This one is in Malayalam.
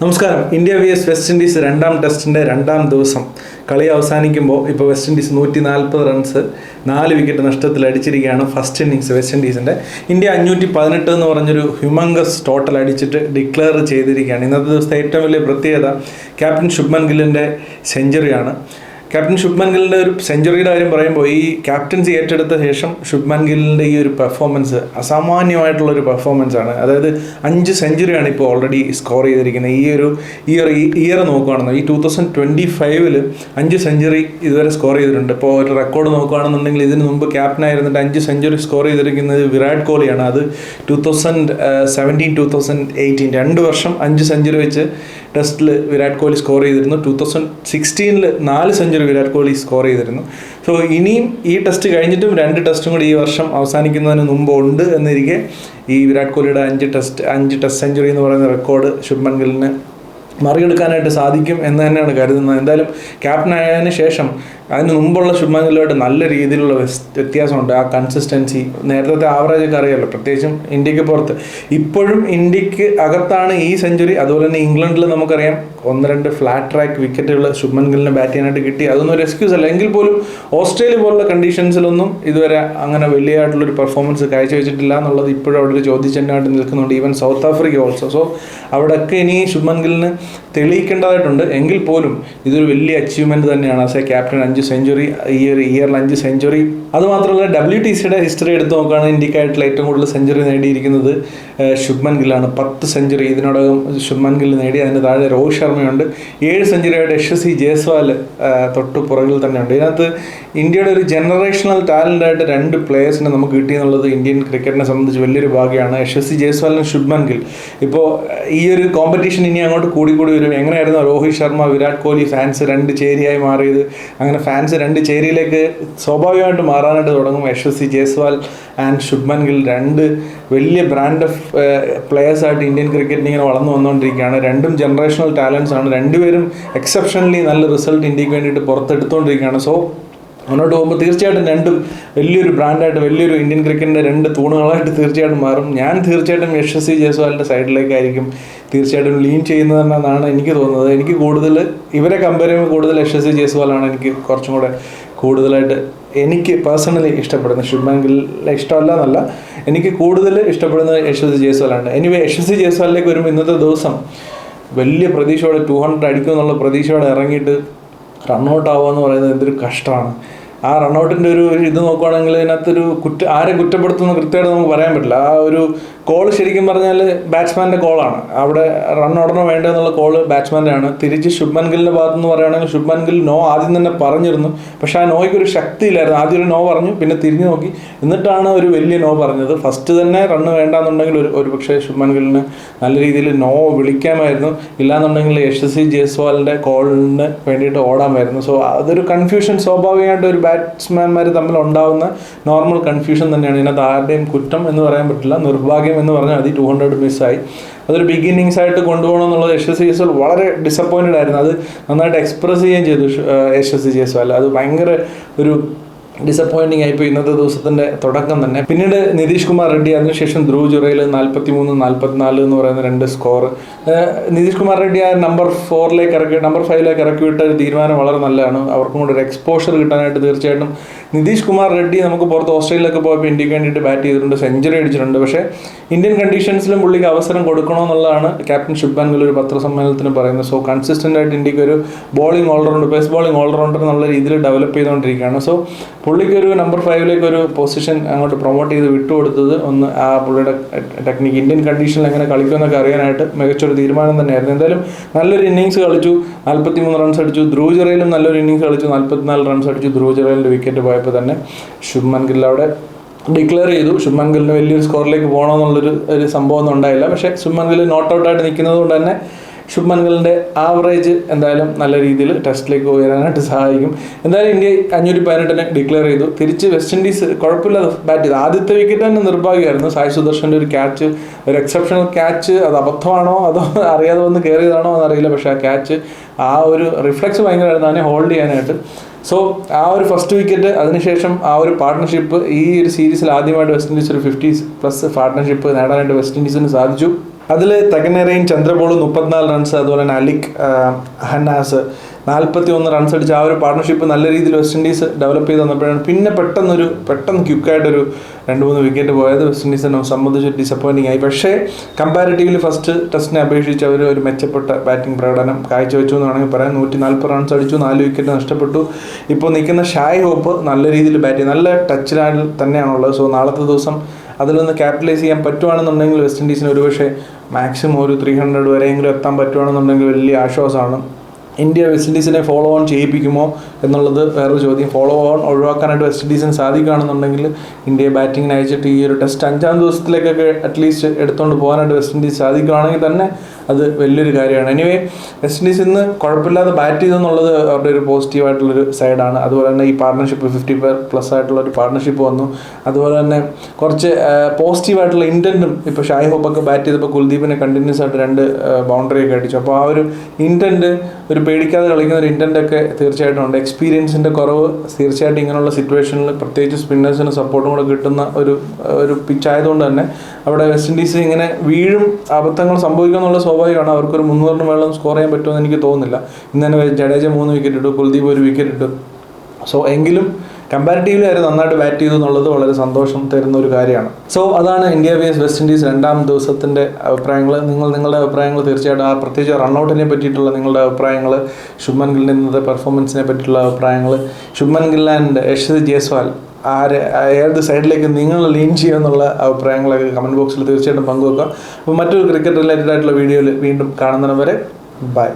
നമസ്കാരം. India V S West Indies രണ്ടാം ടെസ്റ്റിന്റെ രണ്ടാം ദിവസം. കളി അവസാനിക്കുമ്പോൾ ഇപ്പോൾ വെസ്റ്റ് ഇൻഡീസ് നൂറ്റി നാൽപ്പത് റൺസ് നാല് വിക്കറ്റ് നഷ്ടത്തിൽ അടിച്ചിരിക്കുകയാണ് ഫസ്റ്റ് ഇന്നിങ്സ് വെസ്റ്റ് ഇൻഡീസിന്റെ ഇന്ത്യ അഞ്ഞൂറ്റി പതിനെട്ട് എന്ന് പറഞ്ഞൊരു ഹ്യൂമംഗസ് ടോട്ടൽ അടിച്ചിട്ട് ഡിക്ലെയർ ചെയ്തിരിക്കുകയാണ്. ഇന്നത്തെ ദിവസത്തെ ഏറ്റവും വലിയ പ്രത്യേകത ക്യാപ്റ്റൻ ശുഭ്മൻ ഗില്ലിന്റെ സെഞ്ചുറിയാണ് ക്യാപ്റ്റൻ ശുഭ്മൻ ഗില്ലിന്റെ ഒരു സെഞ്ചുറിയുടെ കാര്യം പറയുമ്പോൾ ഈ ക്യാപ്റ്റൻസി ഏറ്റെടുത്ത ശേഷം ശുഭ്മൻ ഗില്ലിന്റെ ഈ ഒരു പെർഫോമൻസ് അസാമാന്യമായിട്ടുള്ള ഒരു പെർഫോമൻസ് ആണ്. അതായത് അഞ്ച് സെഞ്ചുറിയാണ് ഇപ്പോൾ ഓൾറെഡി സ്കോർ ചെയ്തിരിക്കുന്നത്. ഈ ഒരു ഇയർ ഇയർ നോക്കുകയാണെന്ന് ഈ ടൂ തൗസൻഡ് ട്വന്റി ഫൈവിൽ അഞ്ച് സെഞ്ചുറി ഇതുവരെ സ്കോർ ചെയ്തിട്ടുണ്ട്. ഇപ്പോൾ ഒരു റെക്കോർഡ് നോക്കുകയാണെന്നുണ്ടെങ്കിൽ ഇതിന് മുമ്പ് ക്യാപ്റ്റനായിരുന്നിട്ട് അഞ്ച് സെഞ്ചുറി സ്കോർ ചെയ്തിരിക്കുന്നത് വിരാട് കോഹ്ലിയാണ്. അത് two thousand seventeen two thousand eighteen രണ്ട് വർഷം അഞ്ച് സെഞ്ചുറി വെച്ച് ടെസ്റ്റിൽ വിരാട് കോഹ്ലി സ്കോർ ചെയ്തിരുന്നു. ടൂ തൗസൻഡ് സിക്സ്റ്റീനിൽ നാല് സെഞ്ചുറി വിരാട് കോഹ്ലി സ്കോർ ചെയ്തിരുന്നു. സോ ഇനിയും ഈ ടെസ്റ്റ് കഴിഞ്ഞിട്ടും രണ്ട് ടെസ്റ്റും കൂടി ഈ വർഷം അവസാനിക്കുന്നതിന് മുമ്പ് ഉണ്ട് എന്നിരിക്കെ ഈ വിരാട് കോഹ്ലിയുടെ അഞ്ച് ടെസ്റ്റ് അഞ്ച് ടെസ്റ്റ് സെഞ്ചുറി എന്ന് പറയുന്ന റെക്കോർഡ് ശുഭ്മൻ ഗില്ലിന് മറികടക്കാനായിട്ട് സാധിക്കും എന്ന് തന്നെയാണ് കരുതുന്നത്. എന്തായാലും ക്യാപ്റ്റൻ ആയതിനു ശേഷം അതിന് മുമ്പുള്ള ശുഭ്മാൻ ഗില്ലുമായിട്ട് നല്ല രീതിയിലുള്ള വ്യത്യാസമുണ്ട്. ആ കൺസിസ്റ്റൻസി നേരത്തെ ആവറേജ് ഒക്കെ അറിയാമല്ലോ പ്രത്യേകിച്ചും ഇന്ത്യയ്ക്ക് പുറത്ത്. ഇപ്പോഴും ഇന്ത്യയ്ക്ക് അകത്താണ് ഈ സെഞ്ചുറി അതുപോലെ തന്നെ ഇംഗ്ലണ്ടിൽ നമുക്കറിയാം ഒന്ന് രണ്ട് ഫ്ലാറ്റ് ട്രാക്ക് വിക്കറ്റുകൾ ശുഭ്മൻ ഗില്ലിന് ബാറ്റ് ചെയ്യാനായിട്ട് കിട്ടി. അതൊന്നും ഒരു എക്സ്ക്യൂസ് അല്ല. എങ്കിൽ പോലും ഓസ്ട്രേലിയ പോലുള്ള കണ്ടീഷൻസിലൊന്നും ഇതുവരെ അങ്ങനെ വലിയതായിട്ടുള്ളൊരു പെർഫോമൻസ് കാഴ്ചവെച്ചിട്ടില്ല എന്നുള്ളത് ഇപ്പോഴും അവിടെ ഒരു ചോദ്യചിഹ്നമായിട്ട് നിൽക്കുന്നുണ്ട്. Even South Africa also so അവിടെയൊക്കെ ഇനി ശുഭ്മൻ ഗില്ലിന് തെളിയിക്കേണ്ടതായിട്ടുണ്ട്. എങ്കിൽ പോലും ഇതൊരു വലിയ അച്ചീവ്മെന്റ് തന്നെയാണ്. ആസ് എ ക്യാപ്റ്റൻ അഞ്ച് സെഞ്ചുറി ഈ ഒരു ഇയറിൽ അഞ്ച് സെഞ്ചുറി അതുമാത്രമല്ല ഡബ്ല്യു ടി സിയുടെ ഹിസ്റ്ററി എടുത്ത് നോക്കുകയാണെങ്കിൽ ഇന്ത്യക്കായിട്ടുള്ള ഏറ്റവും കൂടുതൽ സെഞ്ചുറി നേടിയിരിക്കുന്നത് ശുഭ്മൻ ഗില്ലാണ് പത്ത് സെഞ്ചുറി ഇതിനോടകം ശുഭ്മൻ ഗിൽ നേടി. അതിന് താഴെ രോഹിത് ശർമ്മയുണ്ട്. ഏഴ് സെഞ്ചുറിയായിട്ട് യശസ്വി ജയ്സ്വാൽ തൊട്ട് പുറകിൽ തന്നെയുണ്ട്. ഇതിനകത്ത് ഇന്ത്യയുടെ ഒരു ജനറേഷണൽ ടാലന്റ് ആയിട്ട് രണ്ട് പ്ലേയേഴ്സിനെ നമുക്ക് കിട്ടിയെന്നുള്ളത് ഇന്ത്യൻ ക്രിക്കറ്റിനെ സംബന്ധിച്ച് വലിയൊരു ഭാഗ്യമാണ്. യശസ്വി ജയസ്വാലിനും ശുഭ്മൻ ഗിൽ. ഇപ്പോൾ ഈ ഒരു കോമ്പറ്റീഷൻ ഇനി അങ്ങോട്ട് കൂടി കൂടി വരും. എങ്ങനെയായിരുന്നു രോഹിത് ശർമ്മ വിരാട് കോഹ്ലി ഫാൻസ് രണ്ട് ചേരിയായി മാറിയത്? അങ്ങനെ ഫാൻസ് രണ്ട് ചേരിയിലേക്ക് സ്വാഭാവികമായിട്ട് മാറാനായിട്ട് തുടങ്ങും. യശസ്വി ജയ്സ്വാൽ ആൻഡ് ശുഭ്മൻ ഗിൽ രണ്ട് വലിയ ബ്രാൻഡ് ഓഫ് പ്ലേയേഴ്സായിട്ട് ഇന്ത്യൻ ക്രിക്കറ്റിന് ഇങ്ങനെ വളർന്നു വന്നുകൊണ്ടിരിക്കുകയാണ്. രണ്ടും ജനറേഷണൽ ടാലൻസ് ആണ്. രണ്ടുപേരും എക്സെപ്ഷണലി നല്ല റിസൾട്ട് ഇന്ത്യയ്ക്ക് വേണ്ടിയിട്ട് പുറത്തെടുത്തുകൊണ്ടിരിക്കുകയാണ്. സോ മുന്നോട്ട് പോകുമ്പോൾ തീർച്ചയായിട്ടും രണ്ടും വലിയൊരു ബ്രാൻഡായിട്ട് വലിയൊരു ഇന്ത്യൻ ക്രിക്കറ്റിന്റെ രണ്ട് തൂണുകളായിട്ട് തീർച്ചയായിട്ടും മാറും. ഞാൻ തീർച്ചയായിട്ടും യശസ്വി ജയ്സ്വാലിന്റെ സൈഡിലേക്കായിരിക്കും തീർച്ചയായിട്ടും ലീൻ ചെയ്യുന്നതെന്നാണ് എനിക്ക് തോന്നുന്നത്. എനിക്ക് കൂടുതൽ ഇവരെ കമ്പയർ ചെയ്യുമ്പോൾ കൂടുതൽ യശസ്വി ജയ്സ്വാലാണ് എനിക്ക് കുറച്ചും കൂടെ കൂടുതലായിട്ട് എനിക്ക് പേഴ്സണലി ഇഷ്ടപ്പെടുന്ന ശുഭ്മാൻ ഗില്ലിനെ ഇഷ്ടമല്ല എന്നല്ല എനിക്ക് കൂടുതൽ ഇഷ്ടപ്പെടുന്നത് യശസ്വി ജയ്സ്വാലാണ് എനിവേ യശസ്വി ജയ്സ്വാലിലേക്ക് വരുമ്പോൾ ഇന്നത്തെ ദിവസം വലിയ പ്രതീക്ഷയോടെ ടു ഹൺഡ്രഡ് അടിക്കും എന്നുള്ള പ്രതീക്ഷയോടെ ഇറങ്ങിയിട്ട് റണ്ണൗട്ട് ആവുക എന്ന് പറയുന്നത് എന്തൊരു കഷ്ടമാണ്. ആ റണ്ണൗട്ടിന്റെ ഒരു ഇത് നോക്കുവാണെങ്കിൽ ഇതിനകത്തൊരു കുറ്റ ആരെ കുറ്റപ്പെടുത്തുന്ന കൃത്യമായിട്ട് നമുക്ക് പറയാൻ പറ്റില്ല. ആ ഒരു കോൾ ശരിക്കും പറഞ്ഞാൽ ബാറ്റ്സ്മാന്റെ കോളാണ് അവിടെ റൺ ഉടനെ വേണ്ടതെന്നുള്ള കോൾ ബാറ്റ്സ്മാന്റെ ആണ്. തിരിച്ച് ശുഭ്മൻ ഗില്ലിന്റെ ഭാഗത്ത് നിന്ന് പറയുകയാണെങ്കിൽ ശുഭ്മൻ ഗിൽ നോ ആദ്യം തന്നെ പറഞ്ഞിരുന്നു. പക്ഷേ ആ നോയ്ക്ക് ഒരു ശക്തിയില്ലായിരുന്നു. ആദ്യം ഒരു നോ പറഞ്ഞു പിന്നെ തിരിഞ്ഞു നോക്കി. എന്നിട്ടാണ് ഒരു വലിയ നോ പറഞ്ഞത്. ഫസ്റ്റ് തന്നെ റണ്ണ് വേണ്ടാന്നുണ്ടെങ്കിൽ ഒരു ഒരു പക്ഷേ ശുഭ്മൻ ഗില്ലിന് നല്ല രീതിയിൽ നോ വിളിക്കാമായിരുന്നു. ഇല്ലാന്നുണ്ടെങ്കിൽ യശസ്വി ജയ്സ്വാലിന്റെ കോളിന് വേണ്ടിയിട്ട് ഓടാമായിരുന്നു. സോ അതൊരു കൺഫ്യൂഷൻ സ്വാഭാവികമായിട്ട് ഒരു ബാറ്റ്സ്മാൻമാർ തമ്മിൽ ഉണ്ടാവുന്ന നോർമൽ കൺഫ്യൂഷൻ തന്നെയാണ്. ഇതിനകത്ത് ആരുടെയും കുറ്റം എന്ന് പറയാൻ പറ്റില്ല. നിർഭാഗ്യം എന്ന് പറഞ്ഞാൽ മതി ടു ഹൺഡ്രഡ് മിസ്സായി അതൊരു ബിഗിന്നിങ്സ് ആയിട്ട് കൊണ്ടുപോകണം എന്നുള്ളത് യശസ്വി എസ് വളരെ ഡിസപ്പോയിന്റഡ് ആയിരുന്നു. അത് നന്നായിട്ട് എക്സ്പ്രസ് ചെയ്യുകയും ചെയ്തു യശസ്വി അല്ല അത് ഭയങ്കര ഒരു ഡിസപ്പോയിന്റിംഗ് ആയിപ്പോയി ഇന്നത്തെ ദിവസത്തിന്റെ തുടക്കം തന്നെ. പിന്നീട് നിതീഷ് കുമാർ റെഡ്ഡി അതിനുശേഷം ധ്രുവ് ജുറയിൽ നാൽപ്പത്തി മൂന്ന് നാൽപ്പത്തിനാല് എന്ന് പറയുന്ന രണ്ട് സ്കോർ നിതീഷ് കുമാർ റെഡ്ഡി ആ നമ്പർ ഫോറിലേക്ക് ഇറക്കി നമ്പർ ഫൈവിലേക്ക് ഇറക്കി വിട്ട ഒരു തീരുമാനം വളരെ നല്ലതാണ്. അവർക്കും കൂടെ ഒരു എക്സ്പോഷർ കിട്ടാനായിട്ട് തീർച്ചയായിട്ടും നിതീഷ് കുമാർ റെഡ്ഡി നമുക്ക് പുറത്ത് ഓസ്ട്രേലിയയിലൊക്കെ പോയപ്പോൾ ഇന്ത്യയ്ക്ക് വേണ്ടിയിട്ട് ബാറ്റ് ചെയ്തിട്ടുണ്ട് സെഞ്ചുറി അടിച്ചിട്ടുണ്ട്. പക്ഷേ ഇന്ത്യൻ കണ്ടീഷൻസിലും പുള്ളിക്ക് അവസരം കൊടുക്കണമെന്നുള്ളതാണ് ക്യാപ്റ്റൻ ശുഭ്മാൻ ഗിൽ ഒരു പത്രസമ്മേളനത്തിന് പറയുന്നത്. സോ കൺസിസ്റ്റന്റ് ആയിട്ട് ഇന്ത്യയ്ക്ക് ഒരു bowling all rounder pace bowling all rounder എന്നുള്ള രീതിയിൽ ഡെവലപ്പ് ചെയ്തുകൊണ്ടിരിക്കുകയാണ്. സോ പുള്ളിക്ക് ഒരു നമ്പർ ഫൈവിലേക്ക് ഒരു പൊസിഷൻ അങ്ങോട്ട് പ്രൊമോട്ട് ചെയ്ത് വിട്ടുകൊടുത്തത് ഒന്ന് ആ പുള്ളിയുടെ ടെക്നിക്ക് ഇന്ത്യൻ കണ്ടീഷനിൽ എങ്ങനെ കളിക്കുമെന്നൊക്കെ അറിയാനായിട്ട് മികച്ചൊരു തീരുമാനം തന്നെയായിരുന്നു. എന്തായാലും നല്ലൊരു ഇന്നിങ്സ് കളിച്ചു നാൽപ്പത്തി മൂന്ന് റൺസ് അടിച്ചു. ധ്രുവ് ജെറയിലും നല്ലൊരു ഇന്നിങ്സ് കളിച്ചു നാൽപ്പത്തിനാല് റൺസ് അടിച്ചു. ധ്രുവ് വിക്കറ്റ് പോയപ്പോൾ തന്നെ ശുഭ്മൻ ഗിൽ അവിടെ ഡിക്ലെയർ ചെയ്തു. ശുഭ്മൻ ഗില്ലിന് വലിയൊരു സ്കോറിലേക്ക് പോകണമെന്നുള്ളൊരു ഒരു സംഭവം ഒന്നും ഉണ്ടായില്ല. പക്ഷേ ശുഭ്മൻ ഗില്ല് നോട്ട് ഔട്ടായിട്ട് നിൽക്കുന്നത് കൊണ്ട് തന്നെ ശുഭ്മൻ ഗില്ലിന്റെ ആവറേജ് എന്തായാലും നല്ല രീതിയിൽ ടെസ്റ്റിലേക്ക് ഉയരാനായിട്ട് സഹായിക്കും. എന്തായാലും ഇന്ത്യ അഞ്ഞൂറ്റി പതിനെട്ടിനെ ഡിക്ലെയർ ചെയ്തു. തിരിച്ച് വെസ്റ്റ് ഇൻഡീസ് കുഴപ്പമില്ലാതെ ബാറ്റ് ചെയ്തു. ആദ്യത്തെ വിക്കറ്റ് തന്നെ നിർഭാഗ്യമായിരുന്നു. സായി സുദർശന്റെ ഒരു ക്യാച്ച് ഒരു എക്സെപ്ഷണൽ ക്യാച്ച് അത് അബദ്ധമാണോ? അതോ അറിയാതെ വന്ന് കയറിയതാണോ എന്നറിയില്ല. പക്ഷേ ആ ക്യാച്ച് ആ ഒരു റിഫ്ലക്സ് ഭയങ്കരമായിരുന്നു. അതിനെ ഹോൾഡ് ചെയ്യാനായിട്ട്. സോ ആ ഒരു ഫസ്റ്റ് വിക്കറ്റ് അതിനുശേഷം ആ ഒരു പാർട്ട്ണർഷിപ്പ് ഈ ഒരു സീരീസിൽ ആദ്യമായിട്ട് വെസ്റ്റ് ഇൻഡീസ് ഒരു ഫിഫ്റ്റി പ്ലസ് പാർട്ട്ണർഷിപ്പ് നേടാനായിട്ട് വെസ്റ്റ് ഇൻഡീസിന് സാധിച്ചു. അതിൽ തെക്കനേറേയും ചന്ദ്രബോളും മുപ്പത്തിനാല് റൺസ് അതുപോലെ തന്നെ അലിക് ഹന്നാസ് നാൽപ്പത്തി ഒന്ന് റൺസ് അടിച്ച് ആ ഒരു പാർട്ണർഷിപ്പ് നല്ല രീതിയിൽ വെസ്റ്റ് ഇൻഡീസ് ഡെവലപ്പ് ചെയ്ത് വന്നപ്പോഴാണ് പിന്നെ പെട്ടെന്നൊരു പെട്ടെന്ന് ക്യുക്കായിട്ടൊരു രണ്ട് മൂന്ന് വിക്കറ്റ് പോയത് വെസ്റ്റ് ഇൻഡീസിനെ സംബന്ധിച്ച് ഡിസപ്പോയിന്റിംഗ് ആയി. പക്ഷേ കമ്പാരിറ്റീവ്ലി ഫസ്റ്റ് ടെസ്റ്റിനെ അപേക്ഷിച്ച് അവർ ഒരു മെച്ചപ്പെട്ട ബാറ്റിംഗ് പ്രകടനം കാഴ്ചവെച്ചു എന്ന് വേണമെങ്കിൽ പറയാം. നൂറ്റി നാൽപ്പത് റൺസ് അടിച്ചു നാല് വിക്കറ്റ് നഷ്ടപ്പെട്ടു. ഇപ്പോൾ നിൽക്കുന്ന ഷായ് ഹോപ്പ് നല്ല രീതിയിൽ ബാറ്റ് ചെയ്യും നല്ല ടച്ചിലാണ് തന്നെയാണുള്ളത്. സോ നാളത്തെ ദിവസം അതിൽ നിന്ന് ക്യാപിറ്റലൈസ് ചെയ്യാൻ പറ്റുവാണെന്നുണ്ടെങ്കിൽ വെസ്റ്റ് ഇൻഡീസിന് ഒരുപക്ഷെ മാക്സിമം ഒരു ത്രീ ഹൺഡ്രഡ് വരെയെങ്കിലും എത്താൻ പറ്റുകയാണെന്നുണ്ടെങ്കിൽ വലിയ ആശ്വാസമാണ്. ഇന്ത്യ വെസ്റ്റ് ഇൻഡീസിനെ ഫോളോ ഓൺ ചെയ്യിപ്പിക്കുമോ എന്നുള്ളത് വേറൊരു ചോദ്യം. ഫോളോ ഓൺ ഒഴിവാക്കാനായിട്ട് വെസ്റ്റ് ഇൻഡീസിന് സാധിക്കുകയാണെന്നുണ്ടെങ്കിൽ ഇന്ത്യയെ ബാറ്റിങ്ങിന് അയച്ചിട്ട് ഈ ഒരു ടെസ്റ്റ് അഞ്ചാം ദിവസത്തിലേക്കൊക്കെ അറ്റ്ലീസ്റ്റ് എടുത്തുകൊണ്ട് പോകാനായിട്ട് വെസ്റ്റ് ഇൻഡീസ് സാധിക്കുകയാണെങ്കിൽ തന്നെ അത് വലിയൊരു കാര്യമാണ്. എനിവേ വെസ്റ്റ് ഇൻഡീസ് ഇന്ന് കുഴപ്പമില്ലാതെ ബാറ്റ് ചെയ്തെന്നുള്ളത് അവരുടെ ഒരു പോസിറ്റീവായിട്ടുള്ളൊരു സൈഡാണ് അതുപോലെ തന്നെ ഈ പാർട്ണർഷിപ്പ് ഫിഫ്റ്റി പ്ലസ് ആയിട്ടുള്ള ഒരു പാർട്ണർഷിപ്പ് വന്നു. അതുപോലെ തന്നെ കുറച്ച് പോസിറ്റീവായിട്ടുള്ള ഇന്റന്റും ഇപ്പോൾ ഷായ് ഹോപ്പൊക്കെ ബാറ്റ് ചെയ്തപ്പോൾ കുൽദീപിനെ കണ്ടിന്യൂസ് ആയിട്ട് രണ്ട് ബൗണ്ടറി ഒക്കെ അടിച്ചു. അപ്പോൾ ആ ഒരു ഇന്റന്റ് ഒരു പേടിക്കാതെ കളിക്കുന്ന ഒരു ഇന്റന്റ് ഒക്കെ തീർച്ചയായിട്ടും ഉണ്ട്. എക്സ്പീരിയൻസിന്റെ കുറവ് തീർച്ചയായിട്ടും ഇങ്ങനെയുള്ള സിറ്റുവേഷനിൽ പ്രത്യേകിച്ച് സ്പിന്നേഴ്സിന് സപ്പോർട്ടും കൂടെ കിട്ടുന്ന ഒരു ഒരു പിച്ചായതുകൊണ്ട് തന്നെ അവിടെ വെസ്റ്റ് ഇൻഡീസ് ഇങ്ങനെ വീഴും അബദ്ധങ്ങൾ സംഭവിക്കും എന്നുള്ള സ്വാഭാവികമാണ്. അവർക്കൊരു മുന്നൂറിന് വെള്ളം സ്കോർ ചെയ്യാൻ പറ്റുമെന്ന് എനിക്ക് തോന്നുന്നില്ല. ഇന്ന് തന്നെ ജഡേജ മൂന്ന് വിക്കറ്റ് ഇട്ടു കുൽദീപ് ഒരു വിക്കറ്റ് ഇട്ടു. സോ എങ്കിലും കമ്പാരിറ്റീവ്ലി അവർ നന്നായിട്ട് ബാറ്റ് ചെയ്തു എന്നുള്ളത് വളരെ സന്തോഷം തരുന്ന ഒരു കാര്യമാണ്. സോ അതാണ് ഇന്ത്യ വേസ് വെസ്റ്റ് ഇൻഡീസ് രണ്ടാം ദിവസത്തിന്റെ അഭിപ്രായങ്ങൾ നിങ്ങൾ നിങ്ങളുടെ അഭിപ്രായങ്ങൾ തീർച്ചയായിട്ടും ആ പ്രത്യേകിച്ച് റണ്ണൗട്ടിനെ പറ്റിയിട്ടുള്ള നിങ്ങളുടെ അഭിപ്രായങ്ങൾ ശുഭൻ ഗില്ലിന്റെ പെർഫോമൻസിനെ പറ്റിയിട്ടുള്ള അഭിപ്രായങ്ങൾ ശുഭൻ ഗിൽ ആൻഡ് യശ്വത് ജയ്സ്വാൽ ആര് ഏത് സൈഡിലേക്ക് നിങ്ങൾ ലീൻ ചെയ്യുമെന്നുള്ള അഭിപ്രായങ്ങളൊക്കെ കമന്റ് ബോക്സിൽ തീർച്ചയായിട്ടും പങ്കുവെക്കുക അപ്പോൾ മറ്റൊരു ക്രിക്കറ്റ് റിലേറ്റഡ് ആയിട്ടുള്ള വീഡിയോയിൽ വീണ്ടും കാണുന്നതിന് വരെ ബൈ